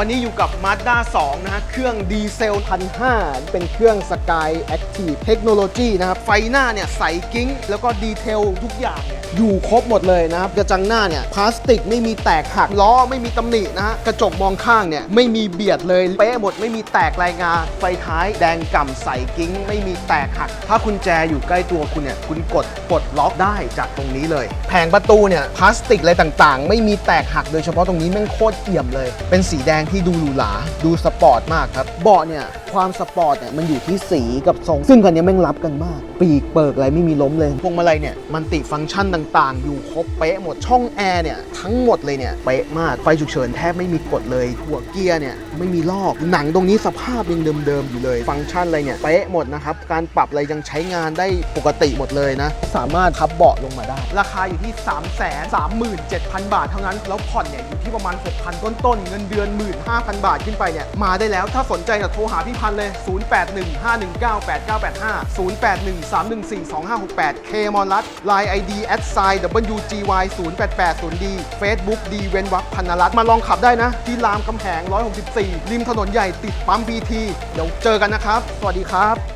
วันนี้อยู่กับ Mazda 2 นะฮะ เครื่องดีเซลพันห้าเป็นเครื่อง Sky Active Technology นะครับ ไฟหน้าเนี่ยใสกิ้ง แล้วก็ดีเทลทุกอย่างเนี่ยอยู่ครบหมดเลยนะครับ กระจังหน้าเนี่ยพลาสติกไม่มีแตกหัก ล้อไม่มีตำหนินะฮะ กระจกมองข้างเนี่ยไม่มีเบียดเลย เป๊ะหมดไม่มีแตกรายงา ไฟท้ายแดงก่ำใสกิ้ง ไม่มีแตกหัก ถ้าคุณแจอยู่ใกล้ตัวคุณเนี่ยคุณกดปลดล็อกได้จากตรงนี้เลย แผงประตูเนี่ยพลาสติกอะไรต่างๆ ไม่มีแตกหักโดยเฉพาะตรงนี้แม่งโคตรเอี่ยมเลย เป็นสีแดงที่ดูหรูหราดูสปอร์ตมากครับ เบาะเนี่ย ความสปอร์ตเนี่ยมันอยู่ที่สีกับทรง ซึ่งคันนี้แม่งรับกันมาก ปีกเปิกอะไรไม่มีล้มเลยพวงมาลัยเนี่ยมันติฟังก์ชันต่างๆ อยู่ครบเป๊ะหมดช่องแอร์เนี่ยทั้งหมดเลยเนี่ยเป๊ะมากไฟฉุกเฉินแทบไม่มีกดเลยหัวเกียร์เนี่ยไม่มีลอกหนังตรงนี้สภาพยังเดิมๆอยู่เลย ฟังก์ชันอะไรเนี่ยเป๊ะหมดนะครับการปรับอะไรยังใช้งานได้ปกติหมดเลยนะสามารถพับเบาะลงมาได้ ราคาอยู่ที่ 3 3 7 0 0 0 บาทเท่านั้น แล้วผ่อนเนี่ยอยู่ที่ประมาณ 6,000 ต้นๆเงินเดือน15,000 บาทขึ้นไปเนี่ย มาได้แล้วถ้าสนใจก็โทรหาพี่พันเลย 0815198985 0813142568 K มอลัส Line ID at sign WGY 0880D Facebook D เว้นวักพันรัตมาลองขับได้นะ ที่รามคำแหง 164 ริมถนนใหญ่ติดปั๊ม BT เดี๋ยวเจอกันนะครับ สวัสดีครับ